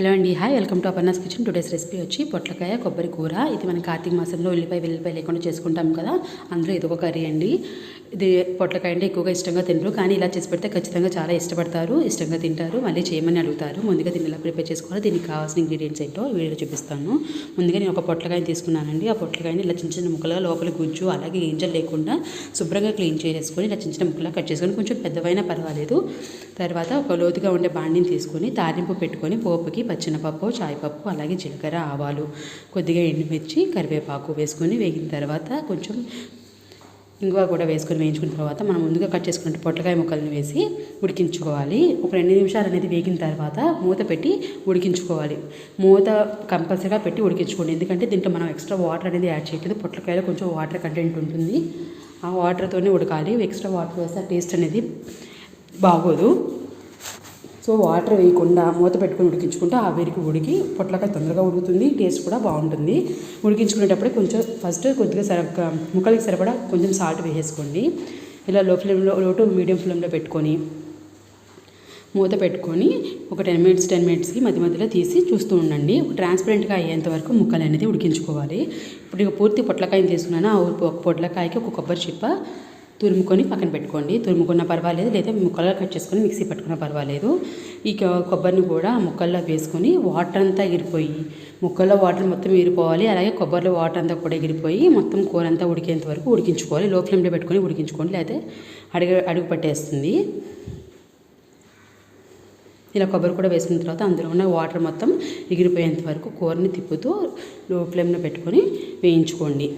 Hello అండి hi welcome to Aparna's kitchen. Today's recipe వచ్చి పొట్లకాయ కొబ్బరి కూర. ఇది మన కార్తీక మాసంలో ఉల్లిపాయ వెల్లిపాయ లేకుండా చేసుకుంటాం కదా. అందులో ఇది ఒక కర్రీ అండి. ఇది పొట్లకాయ అంటే ఎక్కువగా ఇష్టంగా తినరు. కానీ ఇలా చేసి పెడితే ఖచ్చితంగా చాలా ఇష్టపడతారు. ఇష్టంగా తింటారు. మళ్ళీ చేయమని అడుగుతారు. ముందుగా దీన్ని ఎలా ప్రిపేర్ చేసుకోవాలి దీనికి కావాల్సిన ఇంగ్రీడియంట్స్ ఏంటో వీడియో చూపిస్తాను. ముందుగా నేను ఒక పొట్లకాయని తీసుకున్నానండి. ఆ పొట్లకాయని ఇలా చిన్న చిన్న ముక్కలుగా లోపల గుజ్జు అలాగే గింజలు లేకుండా శుభ్రంగా క్లీన్ చేసుకొని ఇలా చిన్న చిన్న ముక్కలుగా కట్ చేసుకొని కొంచెం పెద్దవైనా పర్వాలేదు. తర్వాత ఒక లోతుగా ఉండే బాండిని తీసుకొని తాలింపు పెట్టుకొని పోపుకి పచ్చినపప్పు చాయపప్పు అలాగే జీలకర్ర ఆవాలు కొద్దిగా ఎండుమిర్చి కరివేపాకు వేసుకొని వేగిన తర్వాత కొంచెం ఇంగువ కూడా వేసుకొని వేయించుకున్న తర్వాత మనం ముందుగా కట్ చేసుకున్న పొట్లకాయ ముక్కలను వేసి ఉడికించుకోవాలి. ఒక రెండు నిమిషాలు అనేది వేగిన తర్వాత మూత పెట్టి ఉడికించుకోవాలి. మూత కంపల్సరీగా పెట్టి ఉడికించుకోండి. ఎందుకంటే దీంట్లో మనం ఎక్స్ట్రా వాటర్ అనేది యాడ్ చేయట్లేదు. పొట్లకాయలో కొంచెం వాటర్ కంటెంట్ ఉంటుంది. ఆ వాటర్తోనే ఉడకాలి. ఎక్స్ట్రా వాటర్ వేస్తే టేస్ట్ అనేది బాగోదు. సో వాటర్ వేయకుండా మూత పెట్టుకొని ఉడికించుకుంటే ఆ వేడికి ఉడికి పొట్లకాయ తొందరగా ఉడుకుతుంది టేస్ట్ కూడా బాగుంటుంది. ఉడికించుకునేటప్పుడు కొంచెం ఫస్ట్ కొద్దిగా సర ముక్కలకి సరిపడా కొంచెం సాల్ట్ వేసేసుకోండి. ఇలా లో ఫ్లేమ్లో లో టు మీడియం ఫ్లేమ్లో పెట్టుకొని మూత పెట్టుకొని ఒక టెన్ మినిట్స్ టెన్ మినిట్స్కి మధ్య మధ్యలో తీసి చూస్తూ ఉండండి. ట్రాన్స్పరెంట్గా అయ్యేంత వరకు ముక్కలు అనేది ఉడికించుకోవాలి. ఇప్పుడు ఇక పూర్తి పొట్లకాయని తీసుకున్నాను? ఆ ఒక పొట్లకాయకి ఒక కొబ్బరి చిప్ప తురుముకొని పక్కన పెట్టుకోండి. తురుముకున్న పర్వాలేదు లేదా ముక్కలుగా కట్ చేసుకొని మిక్సీ పట్టుకున్న పర్వాలేదు. ఈ కొబ్బరిని కూడా ముక్కల్లో వేసుకొని వాటర్ అంతా ఎగిరిపోయి ముక్కల్లో వాటర్ మొత్తం ఎగిరిపోవాలి అలాగే కొబ్బరిలో వాటర్ అంతా కూడా ఎగిరిపోయి మొత్తం కూర అంతా ఉడికేంత వరకు ఉడికించుకోవాలి. లో ఫ్లేమ్లో పెట్టుకొని ఉడికించుకోండి లేకపోతే అడుగు అడుగు పట్టేస్తుంది. ఇలా కొబ్బరి కూడా వేసుకున్న తర్వాత అందులో ఉన్న వాటర్ మొత్తం ఎగిరిపోయేంత వరకు కూరని తిప్పుతూ లో ఫ్లేమ్లో పెట్టుకొని వేయించుకోండి.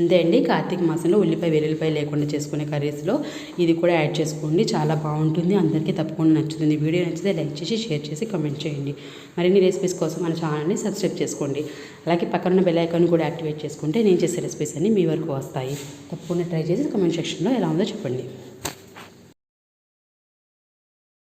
అంతే అండి. కార్తీక మాసంలో ఉల్లిపాయ వెల్లుల్లిపాయ లేకుండా చేసుకునే కర్రీస్లో ఇది కూడా యాడ్ చేసుకోండి. చాలా బాగుంటుంది. అందరికీ తప్పకుండా నచ్చుతుంది. వీడియో నచ్చితే లైక్ చేసి షేర్ చేసి కమెంట్ చేయండి. మరిన్ని రెసిపీస్ కోసం మన ఛానల్ని సబ్స్క్రైబ్ చేసుకోండి. అలాగే పక్కన బెల్ ఐకాన్ కూడా యాక్టివేట్ చేసుకుంటే నేను చేసే రెసిపీస్ అన్నీ మీ వరకు వస్తాయి. తప్పకుండా ట్రై చేసి కమెంట్ సెక్షన్లో ఎలా ఉందో చెప్పండి.